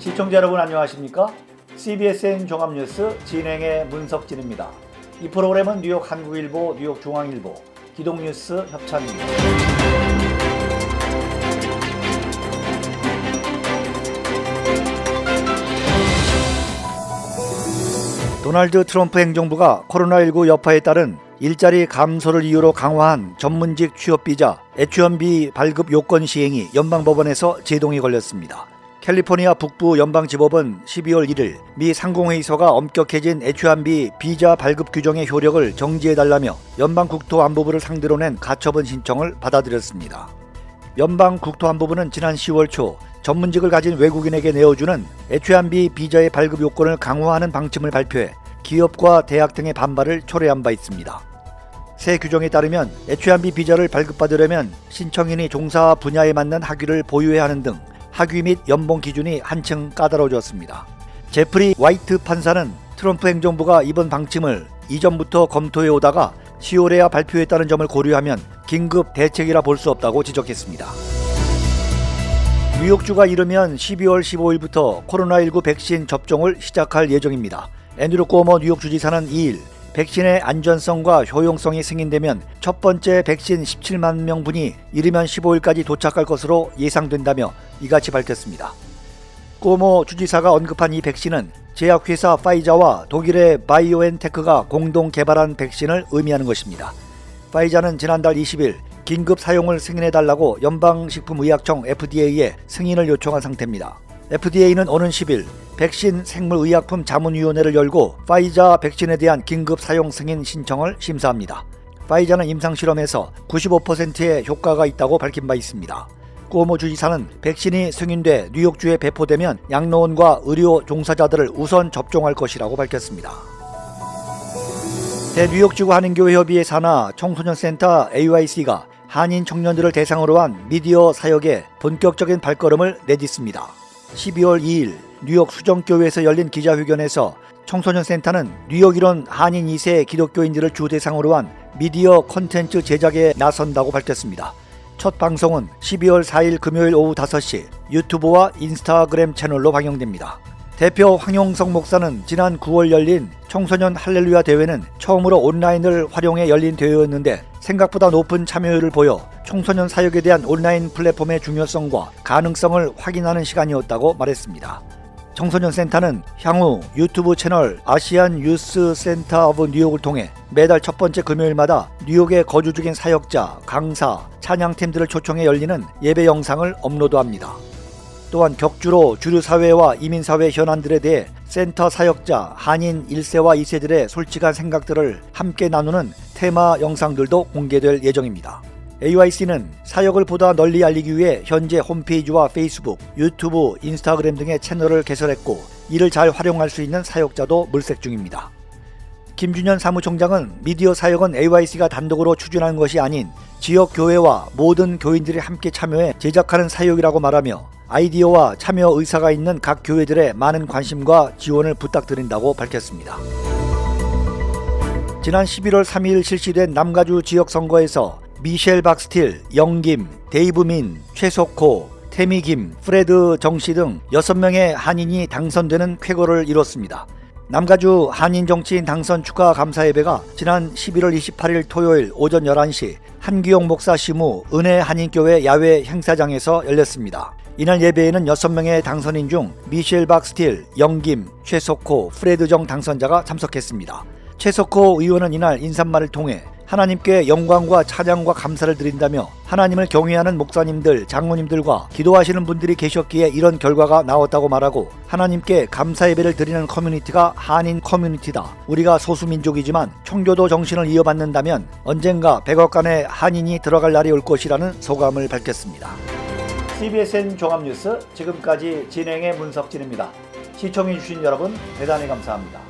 시청자 여러분 안녕하십니까? CBSN 종합뉴스 진행의 문석진입니다. 이 프로그램은 뉴욕 한국일보, 뉴욕 중앙일보, 기동뉴스 협찬입니다. 도널드 트럼프 행정부가 코로나19 여파에 따른 일자리 감소를 이유로 강화한 전문직 취업 비자 H1B 발급 요건 시행이 연방법원에서 제동이 걸렸습니다. 캘리포니아 북부 연방지법은 12월 1일 미 상공회의소가 엄격해진 H1B 비자 발급 규정의 효력을 정지해달라며 연방 국토안보부를 상대로 낸 가처분 신청을 받아들였습니다. 연방 국토안보부는 지난 10월 초 전문직을 가진 외국인에게 내어주는 H1B 비자의 발급 요건을 강화하는 방침을 발표해 기업과 대학 등의 반발을 초래한 바 있습니다. 새 규정에 따르면 H1B 비자를 발급받으려면 신청인이 종사 분야에 맞는 학위를 보유해야 하는 등 학위 및 연봉 기준이 한층 까다로워졌습니다. 제프리 화이트 판사는 트럼프 행정부가 이번 방침을 이전부터 검토해 오다가 10월에야 발표했다는 점을 고려하면 긴급 대책이라 볼 수 없다고 지적했습니다. 뉴욕주가 이르면 12월 15일부터 코로나19 백신 접종을 시작할 예정입니다. 앤드루 꼬머 뉴욕 주지사는 2일 백신의 안전성과 효용성이 승인되면 첫 번째 백신 17만 명분이 이르면 15일까지 도착할 것으로 예상된다며 이같이 밝혔습니다. 꼬모 주지사가 언급한 이 백신은 제약회사 파이자와 독일의 바이오엔테크가 공동 개발한 백신을 의미하는 것입니다. 파이자는 지난달 20일 긴급 사용을 승인해달라고 연방식품의약청 FDA에 승인을 요청한 상태입니다. FDA는 오는 10일 백신 생물의약품 자문위원회를 열고 파이자 백신에 대한 긴급 사용 승인 신청을 심사합니다. 파이자는 임상실험에서 95%의 효과가 있다고 밝힌 바 있습니다. 꼬모 주지사는 백신이 승인돼 뉴욕주에 배포되면 양로원과 의료 종사자들을 우선 접종할 것이라고 밝혔습니다. 대뉴욕지구 한인교회협의회 산하 청소년센터 AYC가 한인 청년들을 대상으로 한 미디어 사역에 본격적인 발걸음을 내딛습니다. 12월 2일 뉴욕 수정교회에서 열린 기자회견에서 청소년 센터는 뉴욕 이론 한인 2세 기독교인들을 주 대상으로 한 미디어 콘텐츠 제작에 나선다고 밝혔습니다. 첫 방송은 12월 4일 금요일 오후 5시 유튜브와 인스타그램 채널로 방영됩니다. 대표 황용석 목사는 지난 9월 열린 청소년 할렐루야 대회는 처음으로 온라인을 활용해 열린 대회였는데 생각보다 높은 참여율을 보여 청소년 사역에 대한 온라인 플랫폼의 중요성과 가능성을 확인하는 시간이었다고 말했습니다. 청소년 센터는 향후 유튜브 채널 아시안 유스 센터 오브 뉴욕을 통해 매달 첫 번째 금요일마다 뉴욕에 거주 중인 사역자, 강사, 찬양팀들을 초청해 열리는 예배 영상을 업로드합니다. 또한 격주로 주류 사회와 이민 사회 현안들에 대해 센터 사역자 한인 1세와 2세들의 솔직한 생각들을 함께 나누는 테마 영상들도 공개될 예정입니다. AYC는 사역을 보다 널리 알리기 위해 현재 홈페이지와 페이스북, 유튜브, 인스타그램 등의 채널을 개설했고 이를 잘 활용할 수 있는 사역자도 물색 중입니다. 김준현 사무총장은 미디어 사역은 AYC가 단독으로 추진하는 것이 아닌 지역 교회와 모든 교인들이 함께 참여해 제작하는 사역이라고 말하며 아이디어와 참여 의사가 있는 각 교회들의 많은 관심과 지원을 부탁드린다고 밝혔습니다. 지난 11월 3일 실시된 남가주 지역 선거에서 미셸 박스틸, 영김, 데이브 민, 최석호, 태미 김, 프레드 정씨 등 6명의 한인이 당선되는 쾌거를 이뤘습니다. 남가주 한인 정치인 당선 축하 감사 예배가 지난 11월 28일 토요일 오전 11시 한기용 목사 시무 은혜 한인교회 야외 행사장에서 열렸습니다. 이날 예배에는 6명의 당선인 중 미셸 박스틸, 영김, 최석호, 프레드 정 당선자가 참석했습니다. 최석호 의원은 이날 인사말을 통해 하나님께 영광과 찬양과 감사를 드린다며 하나님을 경외하는 목사님들, 장로님들과 기도하시는 분들이 계셨기에 이런 결과가 나왔다고 말하고 하나님께 감사 예배를 드리는 커뮤니티가 한인 커뮤니티다. 우리가 소수민족이지만 청교도 정신을 이어받는다면 언젠가 백악관에 한인이 들어갈 날이 올 것이라는 소감을 밝혔습니다. CBSN 종합뉴스 지금까지 진행의 문석진입니다. 시청해주신 여러분 대단히 감사합니다.